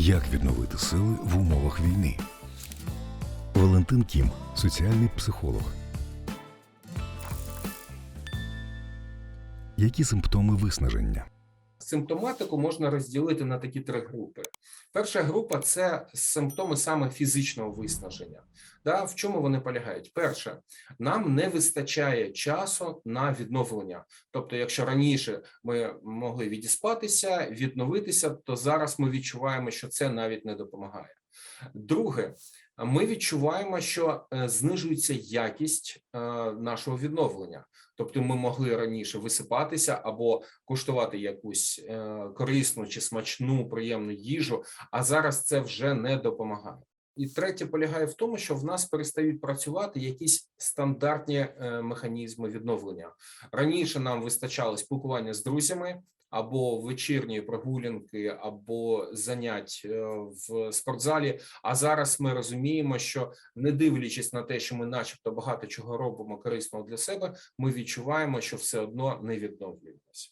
Як відновити сили в умовах війни? Валентин Кім, соціальний психолог. Які симптоми виснаження? Симптоматику можна розділити на такі три групи. Перша група це симптоми саме фізичного виснаження. Да, в чому вони полягають? Перше, нам не вистачає часу на відновлення. Тобто, якщо раніше ми могли відіспатися, відновитися, то зараз ми відчуваємо, що це навіть не допомагає. Друге, ми відчуваємо, що е, знижується якість е, нашого відновлення. Тобто, ми могли раніше висипатися або куштувати якусь е, корисну чи смачну, приємну їжу, а зараз це вже не допомагає. І третє полягає в тому, що в нас перестають працювати якісь стандартні механізми відновлення. Раніше нам вистачало спілкування з друзями або вечірньої прогулянки, або занять е, в спортзалі. А зараз ми розуміємо, що не дивлячись на те, що ми, начебто, багато чого робимо корисного для себе, ми відчуваємо, що все одно не відновлюємося.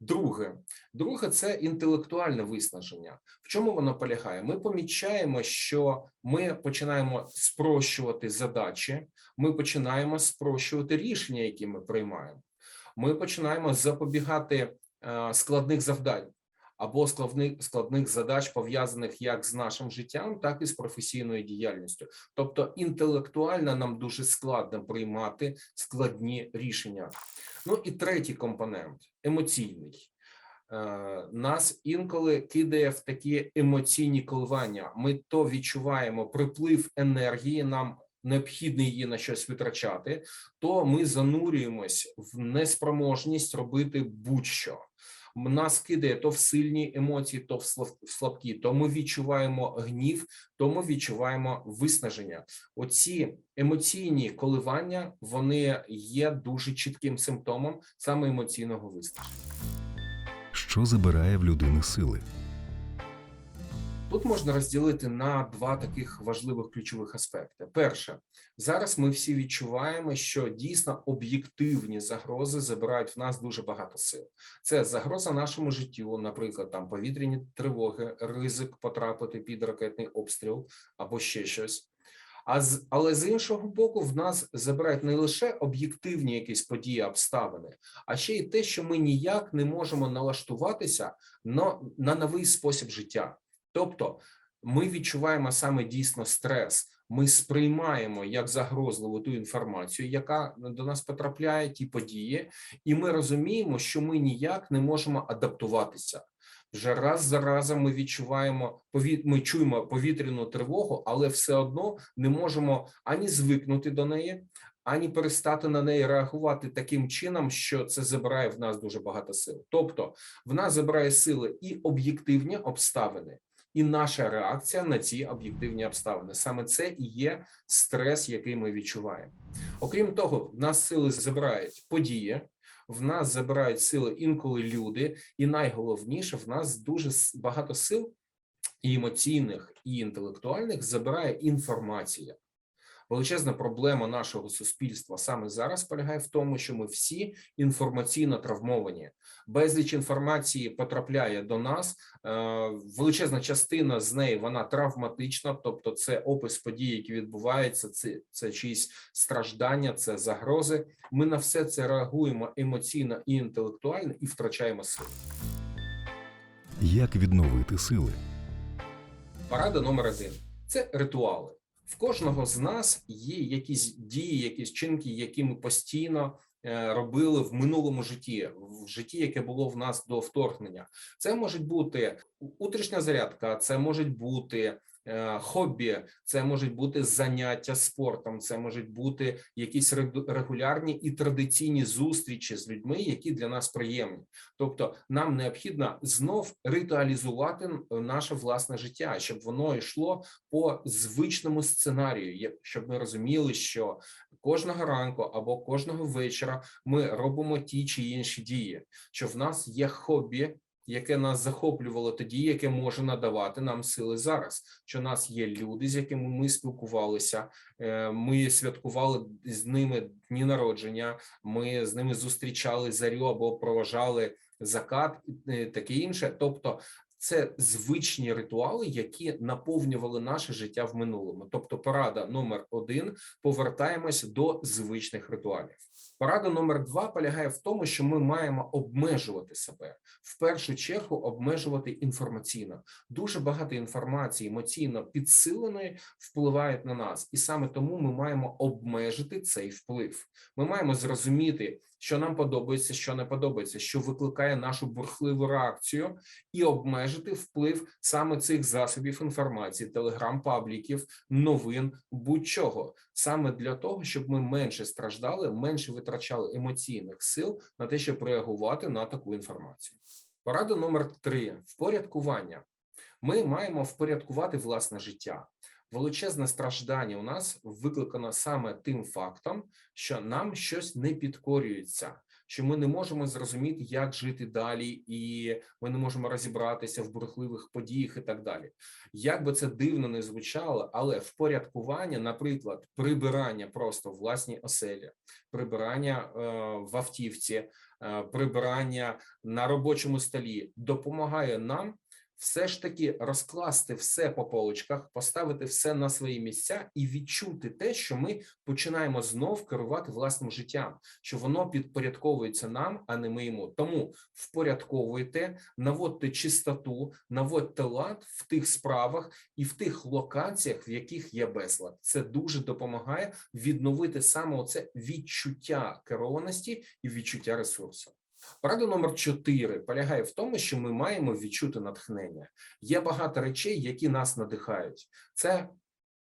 Друге, друге це інтелектуальне виснаження. В чому воно полягає? Ми помічаємо, що ми починаємо спрощувати задачі, ми починаємо спрощувати рішення, які ми приймаємо. Ми починаємо запобігати складних завдань або складних складних задач, пов'язаних як з нашим життям, так і з професійною діяльністю. Тобто інтелектуально нам дуже складно приймати складні рішення. Ну і третій компонент емоційний. Е, Нас інколи кидає в такі емоційні коливання. Ми то відчуваємо приплив енергії, нам необхідно її на щось витрачати, то ми занурюємось в неспроможність робити будь-що. Нас кидає то в сильні емоції, то в слаб- в слабкі. То ми відчуваємо гнів, то ми відчуваємо виснаження. Оці емоційні коливання вони є дуже чітким симптомом саме емоційного виснаження. Що забирає в людини сили? Тут можна розділити на два таких важливих ключових аспекти. Перше, зараз ми всі відчуваємо, що дійсно об'єктивні загрози забирають в нас дуже багато сил. Це загроза нашому життю, наприклад, там повітряні тривоги, ризик потрапити під ракетний обстріл або ще щось. А з але з іншого боку, в нас забирають не лише об'єктивні якісь події, обставини, а ще й те, що ми ніяк не можемо налаштуватися на, на новий спосіб життя. Тобто ми відчуваємо саме дійсно стрес. Ми сприймаємо як загрозливу ту інформацію, яка до нас потрапляє, ті події, і ми розуміємо, що ми ніяк не можемо адаптуватися. Вже раз за разом ми відчуваємо ми чуємо повітряну тривогу, але все одно не можемо ані звикнути до неї, ані перестати на неї реагувати таким чином, що це забирає в нас дуже багато сил. Тобто в нас забирає сили і об'єктивні обставини, і наша реакція на ці об'єктивні обставини. Саме це і є стрес, який ми відчуваємо. Окрім того, в нас сили забирають події. В нас забирають сили інколи люди, і найголовніше, в нас дуже багато сил і емоційних, і інтелектуальних забирає інформація. Величезна проблема нашого суспільства саме зараз полягає в тому, що ми всі інформаційно травмовані. Безліч інформації потрапляє до нас. е, Величезна частина з неї вона травматична, тобто це опис подій, які відбуваються, це, це чиїсь страждання, це загрози. Ми на все це реагуємо емоційно і інтелектуально і втрачаємо сили. Як відновити сили? Порада номер один це ритуали. В кожного з нас є якісь дії, якісь чинки, які ми постійно е, робили в минулому житті, в житті, яке було в нас до вторгнення. Це може бути утрішня зарядка, це можуть бути хобі, це можуть бути заняття спортом, це можуть бути якісь регулярні і традиційні зустрічі з людьми, які для нас приємні. Тобто, нам необхідно знов ритуалізувати наше власне життя, щоб воно йшло по звичному сценарію, щоб ми розуміли, що кожного ранку або кожного вечора ми робимо ті чи інші дії, що в нас є хобі. Яке нас захоплювало тоді, яке може надавати нам сили зараз. Що нас є люди, з якими ми спілкувалися, е, ми святкували з ними дні народження, ми з ними зустрічали зарю або проважали закат, і таке інше. Тобто, це звичні ритуали, які наповнювали наше життя в минулому. Тобто, порада номер один повертаємось до звичних ритуалів. Порада номер два полягає в тому, що ми маємо обмежувати себе в першу чергу, обмежувати інформаційно. Дуже багато інформації емоційно підсиленої впливають на нас, і саме тому ми маємо обмежити цей вплив. Ми маємо зрозуміти, що нам подобається, що не подобається, що викликає нашу бурхливу реакцію, і обмежити вплив саме цих засобів інформації, телеграм-пабліків, новин, будь-чого, саме для того, щоб ми менше страждали, менше витрачали емоційних сил на те, щоб реагувати на таку інформацію. Порада номер три: впорядкування. Ми маємо впорядкувати власне життя. Величезне страждання у нас викликано саме тим фактом, що нам щось не підкорюється, що ми не можемо зрозуміти, як жити далі, і ми не можемо розібратися в бурхливих подіях і так далі. Як би це дивно не звучало, але впорядкування, наприклад, прибирання просто в власній оселі, прибирання е, в автівці, е, прибирання на робочому столі допомагає нам все ж таки розкласти все по полочках, поставити все на свої місця і відчути те, що ми починаємо знов керувати власним життям, що воно підпорядковується нам, а не ми йому. Тому впорядковуйте, наводьте чистоту, наводьте лад в тих справах і в тих локаціях, в яких є безлад. Це дуже допомагає відновити саме оце відчуття керованості і відчуття ресурсу. Порада номер 4 полягає в тому, що ми маємо відчути натхнення. Є багато речей, які нас надихають. Це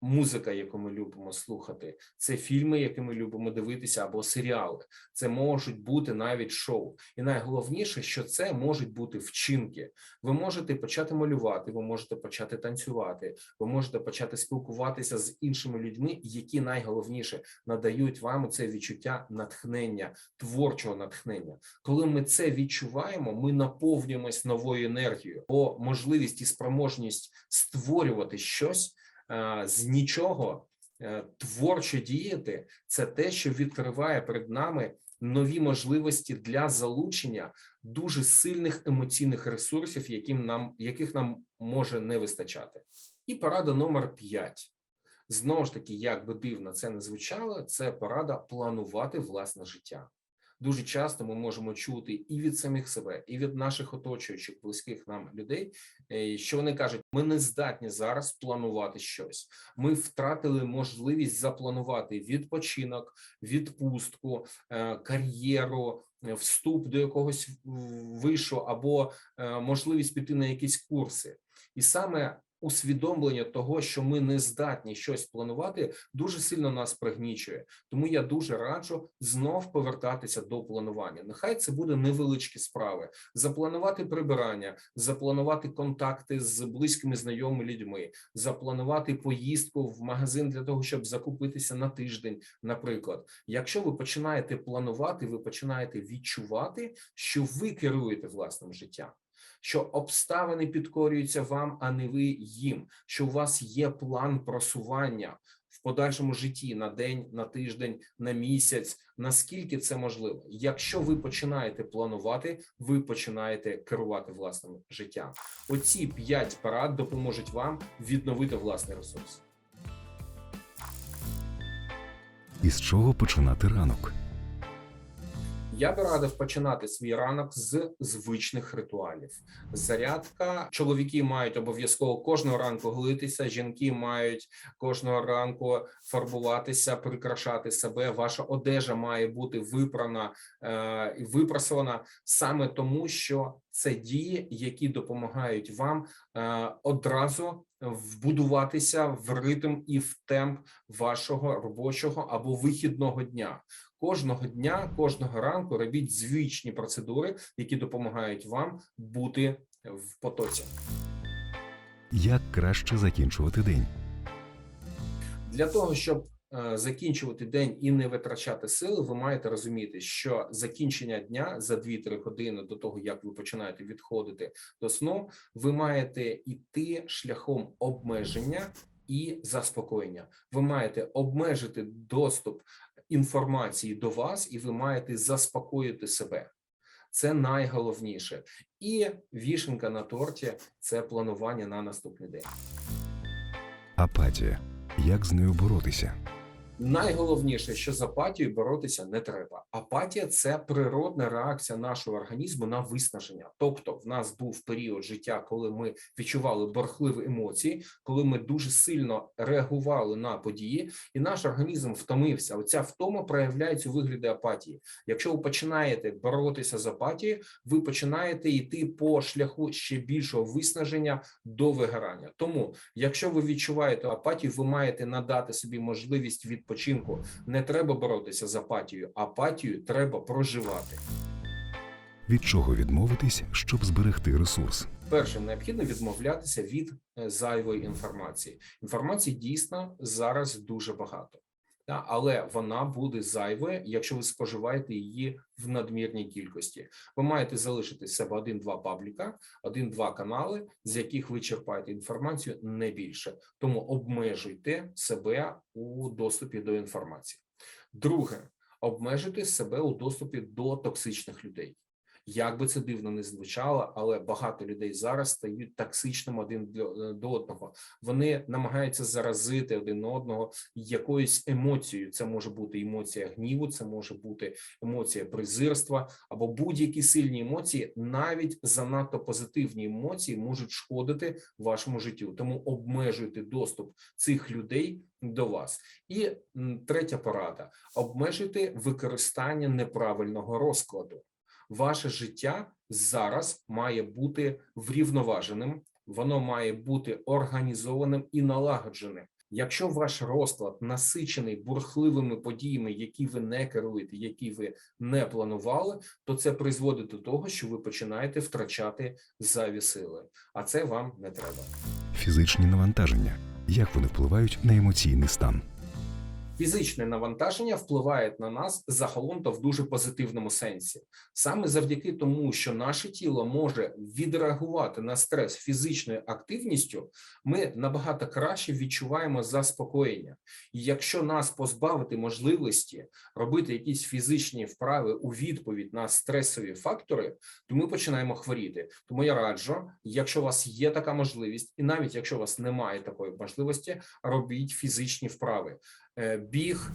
музика, яку ми любимо слухати, це фільми, які ми любимо дивитися, або серіали. Це можуть бути навіть шоу. І найголовніше, що це можуть бути вчинки. Ви можете почати малювати, ви можете почати танцювати, ви можете почати спілкуватися з іншими людьми, які найголовніше надають вам це відчуття натхнення, творчого натхнення. Коли ми це відчуваємо, ми наповнюємось новою енергією, бо можливість і спроможність створювати щось з нічого. е, Творчо діяти це те, що відкриває перед нами нові можливості для залучення дуже сильних емоційних ресурсів, яким нам яких нам може не вистачати. І порада номер 5. Знову ж таки, як би дивно це не звучало, це порада планувати власне життя. Дуже часто ми можемо чути і від самих себе, і від наших оточуючих близьких нам людей, е, що вони кажуть: ми не здатні зараз планувати щось. Ми втратили можливість запланувати відпочинок, відпустку, е, кар'єру, е, вступ до якогось вишу або можливість піти на якісь курси. І саме усвідомлення того, що ми не здатні щось планувати, дуже сильно нас пригнічує. Тому я дуже раджу знов повертатися до планування. Нехай це буде невеличкі справи: запланувати прибирання, запланувати контакти з близькими знайомими людьми, запланувати поїздку в магазин для того, щоб закупитися на тиждень. Наприклад, якщо ви починаєте планувати, ви починаєте відчувати, що ви керуєте власним життям що обставини підкорюються вам, а не ви їм, що у вас є план просування в подальшому житті на день, на тиждень, на місяць. Наскільки це можливо? Якщо ви починаєте планувати, ви починаєте керувати власним життям. Оці п'ять порад допоможуть вам відновити власний ресурс. Із чого починати ранок? Я би радив починати свій ранок з звичних ритуалів. Зарядка. Чоловіки мають обов'язково кожного ранку голитися. Жінки мають кожного ранку фарбуватися, прикрашати себе. Ваша одежа має бути випрана е, і випрасована саме тому, що це дії, які допомагають вам е, одразу вбудуватися в ритм і в темп вашого робочого або вихідного дня. Кожного дня, кожного ранку робіть звичні процедури, які допомагають вам бути в потоці. Як краще закінчувати день? Для того щоб е, закінчувати день і не витрачати сили, ви маєте розуміти, що закінчення дня за 2-3 години до того, як ви починаєте відходити до сну, ви маєте йти шляхом обмеження і заспокоєння. Ви маєте обмежити доступ інформації до вас, і ви маєте заспокоїти себе. це найголовніше. І вішенка на торті це планування на наступний день. Апатія. Як з нею боротися? Найголовніше, що з апатією боротися не треба. Апатія це природна реакція нашого організму на виснаження. Тобто, в нас був період життя, коли ми відчували борхливі емоції, коли ми дуже сильно реагували на події, і наш організм втомився. Оця втома проявляється у вигляді апатії. Якщо ви починаєте боротися з апатією, ви починаєте йти по шляху ще більшого виснаження до вигорання. Тому, якщо ви відчуваєте апатію, ви маєте надати собі можливість відпочинку. Не треба боротися з апатією. Апатію треба проживати. Від чого відмовитись, щоб зберегти ресурс? Перше, необхідно відмовлятися від е, зайвої інформації. Інформації дійсно зараз дуже багато, але вона буде зайвою, якщо ви споживаєте її в надмірній кількості. Ви маєте залишити себе один-два пабліка, один-два канали, з яких ви черпаєте інформацію не більше. Тому обмежуйте себе у доступі до інформації. Друге, обмежуйте себе у доступі до токсичних людей. Як би це дивно не звучало, але багато людей зараз стають токсичним один до одного. Вони намагаються заразити один одного якоюсь емоцією. Це може бути емоція гніву, це може бути емоція презирства або будь-які сильні емоції, навіть занадто позитивні емоції можуть шкодити вашому життю. Тому обмежуйте доступ цих людей до вас. І третя порада: обмежуйте використання неправильного розкладу ваше життя зараз має бути врівноваженим, воно має бути організованим і налагодженим. Якщо ваш розклад насичений бурхливими подіями, які ви не керуєте, які ви не планували, то це призводить до того, що ви починаєте втрачати зайві сили, а це вам не треба. Фізичні навантаження. Як вони впливають на емоційний стан? Фізичне навантаження впливає на нас загалом то в дуже позитивному сенсі, саме завдяки тому, що наше тіло може відреагувати на стрес фізичною активністю, ми набагато краще відчуваємо заспокоєння. І якщо нас позбавити можливості робити якісь фізичні вправи у відповідь на стресові фактори, то ми починаємо хворіти. Тому я раджу, якщо у вас є така можливість, і навіть якщо у вас немає такої можливості, робіть фізичні вправи. Е, біг,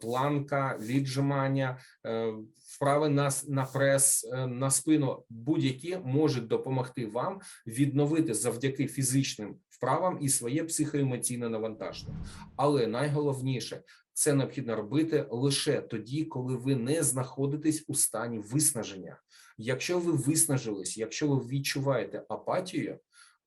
планка, віджимання, е, вправи на, на прес, е, на спину, будь-які можуть допомогти вам відновити завдяки фізичним вправам і своє психоемоційне навантаження. Але найголовніше це необхідно робити лише тоді, коли ви не знаходитесь у стані виснаження. Якщо ви виснажились, якщо ви відчуваєте апатію,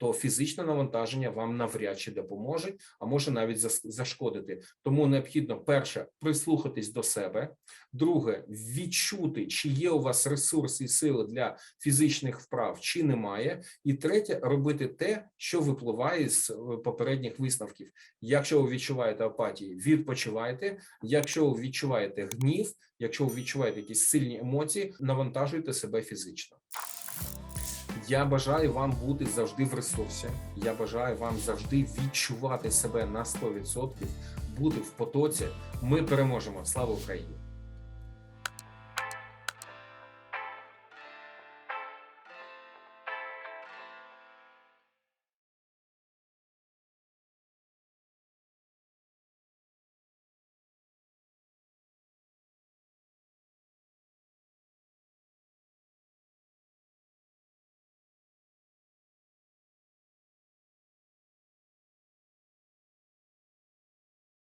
то фізичне навантаження вам навряд чи допоможе, а може навіть зашкодити. Тому необхідно перше прислухатись до себе. Друге, відчути, чи є у вас ресурси і сили для фізичних вправ, чи немає. І третє, робити те, що випливає з е, попередніх висновків. Якщо ви відчуваєте апатію, відпочивайте. Якщо ви відчуваєте гнів, якщо ви відчуваєте якісь сильні емоції, навантажуйте себе фізично. Я бажаю вам бути завжди в ресурсі. Я бажаю вам завжди відчувати себе на 100%, бути в потоці. Ми переможемо. Слава Україні!